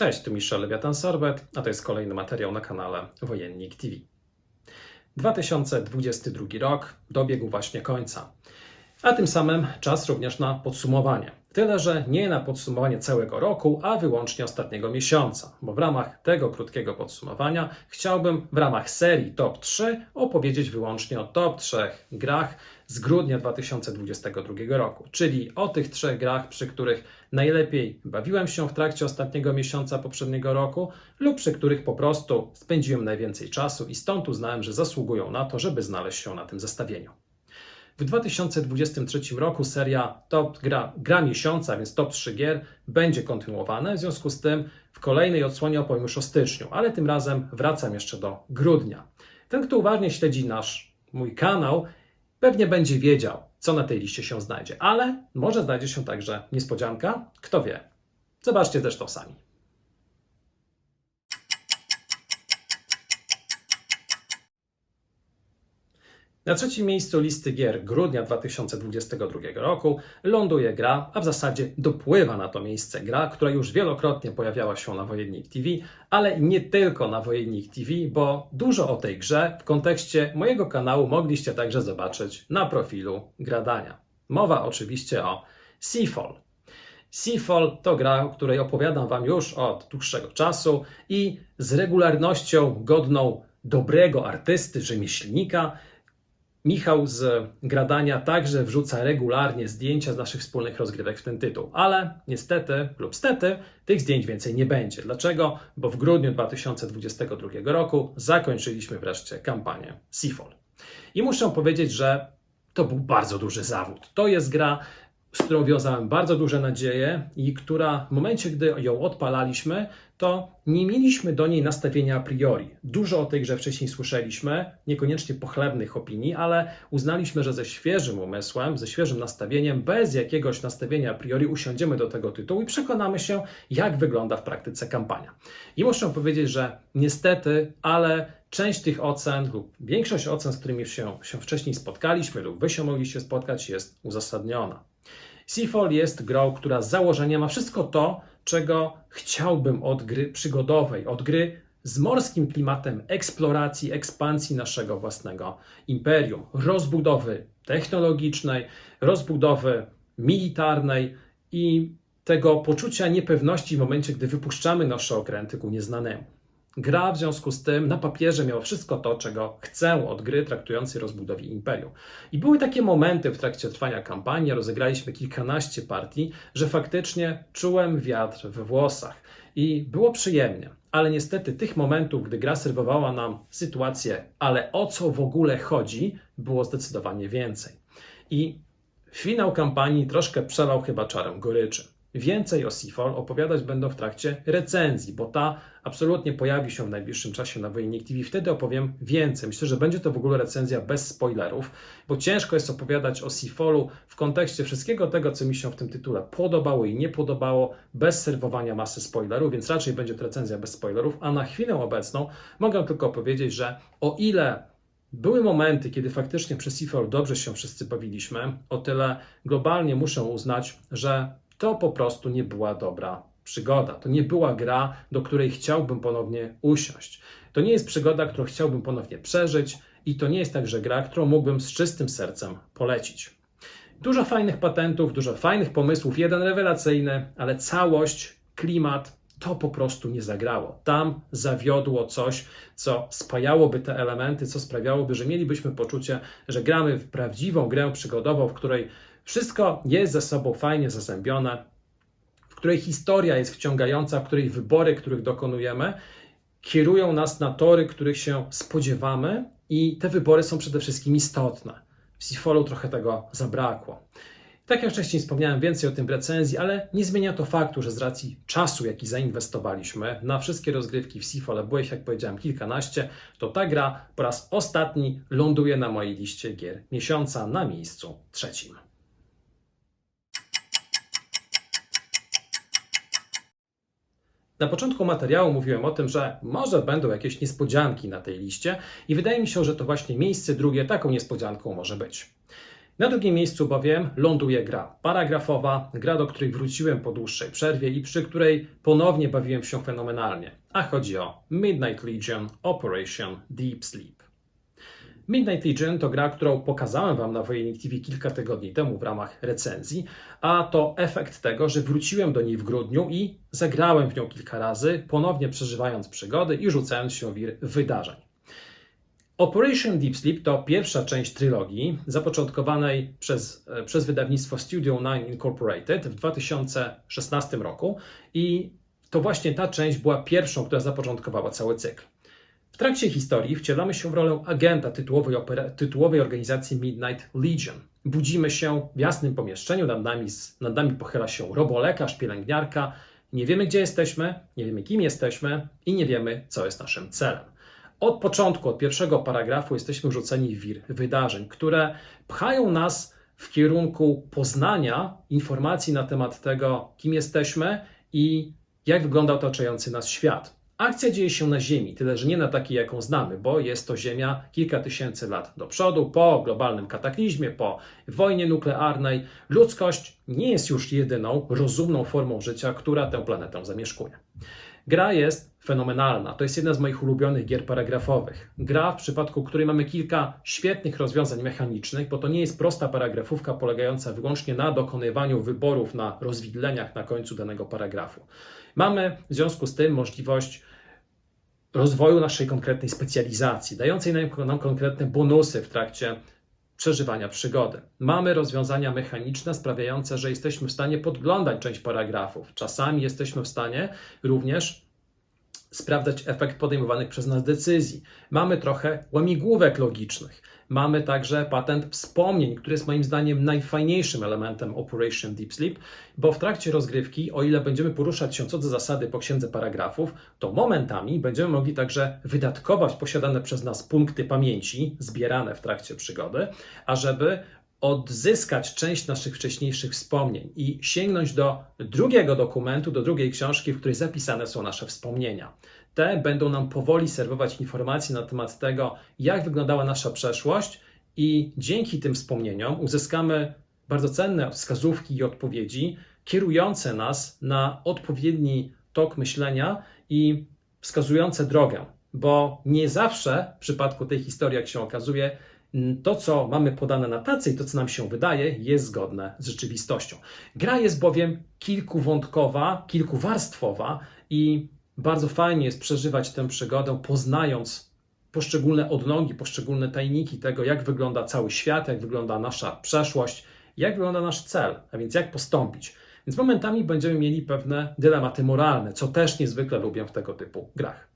Cześć, tu Michel Lewiatan-Sorbet, a to jest kolejny materiał na kanale Wojennik TV. 2022 rok dobiegł właśnie końca, a tym samym czas również na podsumowanie. Tyle, że nie na podsumowanie całego roku, a wyłącznie ostatniego miesiąca, bo w ramach tego krótkiego podsumowania chciałbym w ramach serii Top 3 opowiedzieć wyłącznie o top 3 grach z grudnia 2022 roku, czyli o tych trzech grach, przy których najlepiej bawiłem się w trakcie ostatniego miesiąca poprzedniego roku lub przy których po prostu spędziłem najwięcej czasu i stąd uznałem, że zasługują na to, żeby znaleźć się na tym zestawieniu. W 2023 roku seria Top gra, gra miesiąca, więc top 3 gier, będzie kontynuowana. W związku z tym w kolejnej odsłonie opowiem już o styczniu, ale tym razem wracam jeszcze do grudnia. Ten, kto uważnie śledzi nasz mój kanał, pewnie będzie wiedział, co na tej liście się znajdzie, ale może znajdzie się także niespodzianka, kto wie. Zobaczcie to sami. Na trzecim miejscu listy gier grudnia 2022 roku ląduje gra, a w zasadzie dopływa na to miejsce gra, która już wielokrotnie pojawiała się na Wojennik TV, ale nie tylko na Wojennik TV, bo dużo o tej grze w kontekście mojego kanału mogliście także zobaczyć na profilu Gradania. Mowa oczywiście o Seafall. Seafall to gra, o której opowiadam Wam już od dłuższego czasu i z regularnością godną dobrego artysty, rzemieślnika Michał z Gradania także wrzuca regularnie zdjęcia z naszych wspólnych rozgrywek w ten tytuł, ale niestety lub stety tych zdjęć więcej nie będzie. Dlaczego? Bo w grudniu 2022 roku zakończyliśmy wreszcie kampanię Seafall. I muszę powiedzieć, że to był bardzo duży zawód. To jest gra, z którą wiązałem bardzo duże nadzieje i która w momencie, gdy ją odpalaliśmy, to nie mieliśmy do niej nastawienia a priori. Dużo o tej grze wcześniej słyszeliśmy, niekoniecznie pochlebnych opinii, ale uznaliśmy, że ze świeżym umysłem, ze świeżym nastawieniem, bez jakiegoś nastawienia a priori usiądziemy do tego tytułu i przekonamy się, jak wygląda w praktyce kampania. I muszę powiedzieć, że niestety, ale część tych ocen lub większość ocen, z którymi się, się wcześniej spotkaliśmy lub wy się mogliście spotkać, jest uzasadniona. Seafall jest grą, która z założenia ma wszystko to, czego chciałbym od gry przygodowej, od gry z morskim klimatem eksploracji, ekspansji naszego własnego imperium, rozbudowy technologicznej, rozbudowy militarnej i tego poczucia niepewności w momencie, gdy wypuszczamy nasze okręty ku nieznanemu. Gra w związku z tym na papierze miała wszystko to, czego chcę od gry traktującej rozbudowie imperium. I były takie momenty w trakcie trwania kampanii, rozegraliśmy kilkanaście partii, że faktycznie czułem wiatr we włosach i było przyjemnie. Ale niestety tych momentów, gdy gra serwowała nam sytuację, ale o co w ogóle chodzi, było zdecydowanie więcej. I finał kampanii troszkę przelał chyba czarę goryczy. Więcej o Seafall opowiadać będą w trakcie recenzji, bo ta absolutnie pojawi się w najbliższym czasie na Wojennik TV. Wtedy opowiem więcej. Myślę, że będzie to w ogóle recenzja bez spoilerów, bo ciężko jest opowiadać o Seafallu w kontekście wszystkiego tego, co mi się w tym tytule podobało i nie podobało, bez serwowania masy spoilerów, więc raczej będzie to recenzja bez spoilerów. A na chwilę obecną mogę tylko powiedzieć, że o ile były momenty, kiedy faktycznie przez Seafall dobrze się wszyscy bawiliśmy, o tyle globalnie muszę uznać, że to po prostu nie była dobra przygoda. To nie była gra, do której chciałbym ponownie usiąść. To nie jest przygoda, którą chciałbym ponownie przeżyć, i to nie jest także gra, którą mógłbym z czystym sercem polecić. Dużo fajnych patentów, dużo fajnych pomysłów, jeden rewelacyjny, ale całość, klimat to po prostu nie zagrało. Tam zawiodło coś, co spajałoby te elementy, co sprawiałoby, że mielibyśmy poczucie, że gramy w prawdziwą grę przygodową, w której wszystko jest ze sobą fajnie zazębione, w której historia jest wciągająca, w której wybory, których dokonujemy, kierują nas na tory, których się spodziewamy, i te wybory są przede wszystkim istotne. W Seafallu trochę tego zabrakło. Tak jak wcześniej wspomniałem, więcej o tym w recenzji, ale nie zmienia to faktu, że z racji czasu, jaki zainwestowaliśmy na wszystkie rozgrywki w Seafall, ich, jak powiedziałem, kilkanaście, to ta gra po raz ostatni ląduje na mojej liście gier miesiąca na miejscu trzecim. Na początku materiału mówiłem o tym, że może będą jakieś niespodzianki na tej liście, i wydaje mi się, że to właśnie miejsce drugie taką niespodzianką może być. Na drugim miejscu bowiem ląduje gra paragrafowa, gra, do której wróciłem po dłuższej przerwie i przy której ponownie bawiłem się fenomenalnie. A chodzi o Midnight Legion Operation Deep Sleep. Midnight Legion to gra, którą pokazałem Wam na Wojennik TV kilka tygodni temu w ramach recenzji, a to efekt tego, że wróciłem do niej w grudniu i zagrałem w nią kilka razy, ponownie przeżywając przygody i rzucając się w wir wydarzeń. Operation Deep Sleep to pierwsza część trylogii zapoczątkowanej przez, e, przez wydawnictwo Studio 9 Incorporated w 2016 roku i to właśnie ta część była pierwszą, która zapoczątkowała cały cykl. W trakcie historii wcielamy się w rolę agenta tytułowej, tytułowej organizacji Midnight Legion. Budzimy się w jasnym pomieszczeniu, nad nami, nad nami pochyla się robolekarz, pielęgniarka. Nie wiemy, gdzie jesteśmy, nie wiemy, kim jesteśmy i nie wiemy, co jest naszym celem. Od początku, od pierwszego paragrafu jesteśmy rzuceni w wir wydarzeń, które pchają nas w kierunku poznania informacji na temat tego, kim jesteśmy i jak wygląda otaczający nas świat. Akcja dzieje się na Ziemi, tyle że nie na takiej, jaką znamy, bo jest to Ziemia kilka tysięcy lat do przodu, po globalnym kataklizmie, po wojnie nuklearnej. Ludzkość nie jest już jedyną rozumną formą życia, która tę planetę zamieszkuje. Gra jest fenomenalna. To jest jedna z moich ulubionych gier paragrafowych. Gra, w przypadku której mamy kilka świetnych rozwiązań mechanicznych, bo to nie jest prosta paragrafówka polegająca wyłącznie na dokonywaniu wyborów na rozwidleniach na końcu danego paragrafu. Mamy w związku z tym możliwość rozwoju naszej konkretnej specjalizacji, dającej nam, nam konkretne bonusy w trakcie przeżywania przygody. Mamy rozwiązania mechaniczne sprawiające, że jesteśmy w stanie podglądać część paragrafów. Czasami jesteśmy w stanie również sprawdzać efekt podejmowanych przez nas decyzji. Mamy trochę łamigłówek logicznych. Mamy także patent wspomnień, który jest moim zdaniem najfajniejszym elementem Operation Deep Sleep, bo w trakcie rozgrywki, o ile będziemy poruszać się co do zasady po księdze paragrafów, to momentami będziemy mogli także wydatkować posiadane przez nas punkty pamięci zbierane w trakcie przygody, ażeby odzyskać część naszych wcześniejszych wspomnień i sięgnąć do drugiego dokumentu, do drugiej książki, w której zapisane są nasze wspomnienia. Te będą nam powoli serwować informacje na temat tego, jak wyglądała nasza przeszłość, i dzięki tym wspomnieniom uzyskamy bardzo cenne wskazówki i odpowiedzi, kierujące nas na odpowiedni tok myślenia i wskazujące drogę. Bo nie zawsze w przypadku tej historii, jak się okazuje, to, co mamy podane na tacy i to, co nam się wydaje, jest zgodne z rzeczywistością. Gra jest bowiem kilkuwątkowa, kilkuwarstwowa i bardzo fajnie jest przeżywać tę przygodę, poznając poszczególne odnogi, poszczególne tajniki tego, jak wygląda cały świat, jak wygląda nasza przeszłość, jak wygląda nasz cel, a więc jak postąpić. Więc momentami będziemy mieli pewne dylematy moralne, co też niezwykle lubię w tego typu grach.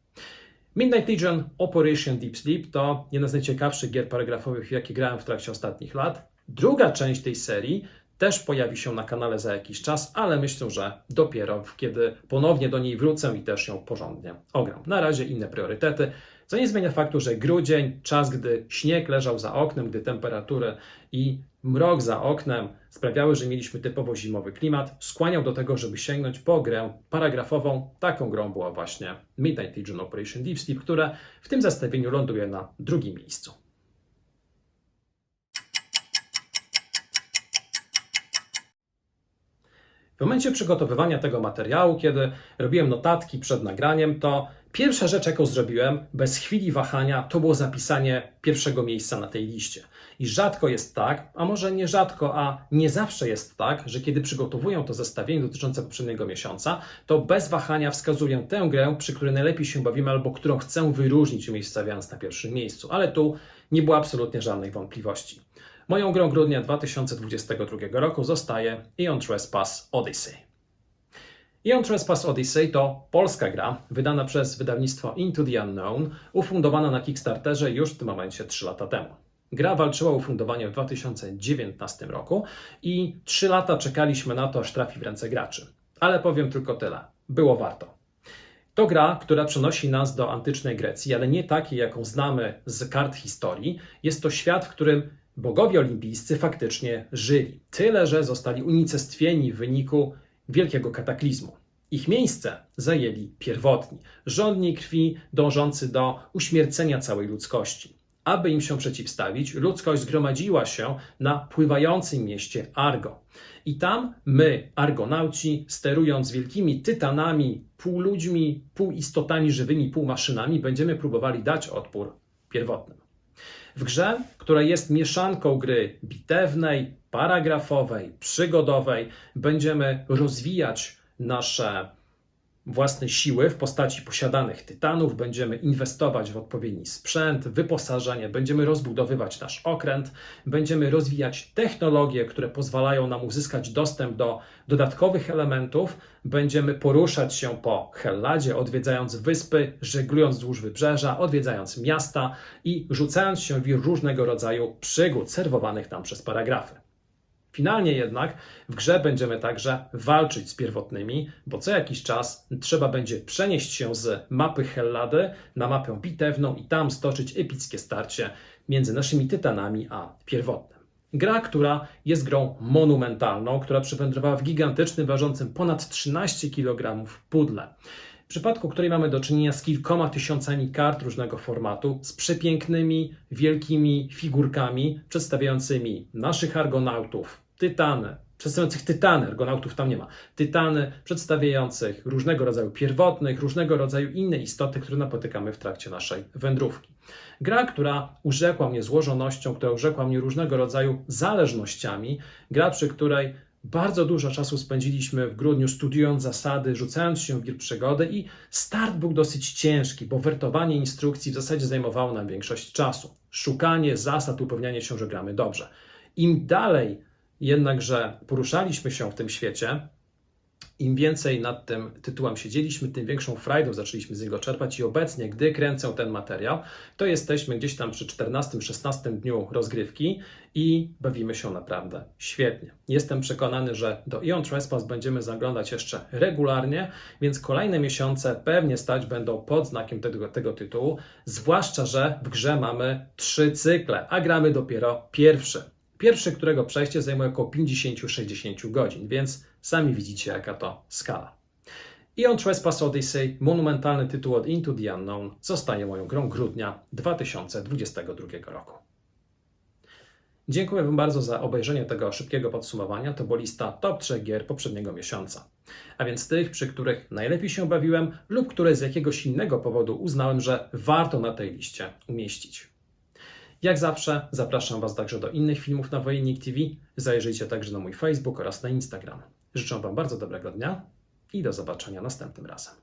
Midnight Legion Operation Deep Sleep to jedna z najciekawszych gier paragrafowych, jakie grałem w trakcie ostatnich lat. Druga część tej serii też pojawi się na kanale za jakiś czas, ale myślę, że dopiero kiedy ponownie do niej wrócę i też ją porządnie ogram. Na razie inne priorytety, co nie zmienia faktu, że grudzień, czas, gdy śnieg leżał za oknem, gdy temperatury i mrok za oknem sprawiały, że mieliśmy typowo zimowy klimat, skłaniał do tego, żeby sięgnąć po grę paragrafową. Taką grą była właśnie Midnight Legion Operation Deep Sleep, która w tym zestawieniu ląduje na drugim miejscu. W momencie przygotowywania tego materiału, kiedy robiłem notatki przed nagraniem, to pierwsza rzecz, jaką zrobiłem, bez chwili wahania, to było zapisanie pierwszego miejsca na tej liście. I rzadko jest tak, a może nie rzadko, a nie zawsze jest tak, że kiedy przygotowuję to zestawienie dotyczące poprzedniego miesiąca, to bez wahania wskazuję tę grę, przy której najlepiej się bawimy albo którą chcę wyróżnić, umiejscowiając na pierwszym miejscu. Ale tu nie było absolutnie żadnych wątpliwości. Moją grą grudnia 2022 roku zostaje Eon Trespass Odyssey. Eon Trespass Odyssey to polska gra, wydana przez wydawnictwo Into the Unknown, ufundowana na Kickstarterze już w tym momencie 3 lata temu. Gra walczyła o ufundowanie w 2019 roku i 3 lata czekaliśmy na to, aż trafi w ręce graczy. Ale powiem tylko tyle. Było warto. To gra, która przenosi nas do antycznej Grecji, ale nie takiej, jaką znamy z kart historii. Jest to świat, w którym bogowie olimpijscy faktycznie żyli. Tyle, że zostali unicestwieni w wyniku wielkiego kataklizmu. Ich miejsce zajęli pierwotni, żądni krwi dążący do uśmiercenia całej ludzkości. aby im się przeciwstawić, ludzkość zgromadziła się na pływającym mieście Argo. I tam my, argonauci, sterując wielkimi tytanami, pół ludźmi, pół istotami żywymi, pół maszynami, będziemy próbowali dać odpór pierwotnym. W grze, która jest mieszanką gry bitewnej, paragrafowej, przygodowej, będziemy rozwijać nasze własne siły w postaci posiadanych tytanów, będziemy inwestować w odpowiedni sprzęt, wyposażenie, będziemy rozbudowywać nasz okręt, będziemy rozwijać technologie, które pozwalają nam uzyskać dostęp do dodatkowych elementów, będziemy poruszać się po Helladzie, odwiedzając wyspy, żeglując wzdłuż wybrzeża, odwiedzając miasta i rzucając się w różnego rodzaju przygód serwowanych nam przez paragrafy. Finalnie jednak w grze będziemy także walczyć z pierwotnymi, bo co jakiś czas trzeba będzie przenieść się z mapy Hellady na mapę bitewną i tam stoczyć epickie starcie między naszymi tytanami a pierwotnym. Gra, która jest grą monumentalną, która przywędrowała w gigantycznym, ważącym ponad 13 kg pudle. W przypadku której mamy do czynienia z kilkoma tysiącami kart różnego formatu, z przepięknymi, wielkimi figurkami przedstawiającymi naszych argonautów, tytany, przedstawiających tytany, argonautów tam nie ma, tytany przedstawiających różnego rodzaju pierwotnych, różnego rodzaju inne istoty, które napotykamy w trakcie naszej wędrówki. Gra, która urzekła mnie złożonością, która urzekła mnie różnego rodzaju zależnościami, gra, przy której bardzo dużo czasu spędziliśmy w grudniu studiując zasady, rzucając się w wir przygody i start był dosyć ciężki, bo wertowanie instrukcji w zasadzie zajmowało nam większość czasu. Szukanie zasad, upewnianie się, że gramy dobrze. Im dalej jednakże poruszaliśmy się w tym świecie, im więcej nad tym tytułem siedzieliśmy, tym większą frajdą zaczęliśmy z niego czerpać i obecnie, gdy kręcę ten materiał, to jesteśmy gdzieś tam przy 14-16 dniu rozgrywki i bawimy się naprawdę świetnie. Jestem przekonany, że do Ion Trespass będziemy zaglądać jeszcze regularnie, więc kolejne miesiące pewnie stać będą pod znakiem tego, tego tytułu, zwłaszcza, że w grze mamy trzy cykle, a gramy dopiero pierwszy. Pierwszy, którego przejście zajmuje około 50-60 godzin, więc sami widzicie, jaka to skala. Ion Trespass Odyssey, monumentalny tytuł od Into the Unknown, zostaje moją grą grudnia 2022 roku. Dziękuję Wam bardzo za obejrzenie tego szybkiego podsumowania. To była lista top 3 gier poprzedniego miesiąca. A więc tych, przy których najlepiej się bawiłem lub które z jakiegoś innego powodu uznałem, że warto na tej liście umieścić. Jak zawsze zapraszam Was także do innych filmów na Wojennik TV. Zajrzyjcie także na mój Facebook oraz na Instagram. Życzę Wam bardzo dobrego dnia i do zobaczenia następnym razem.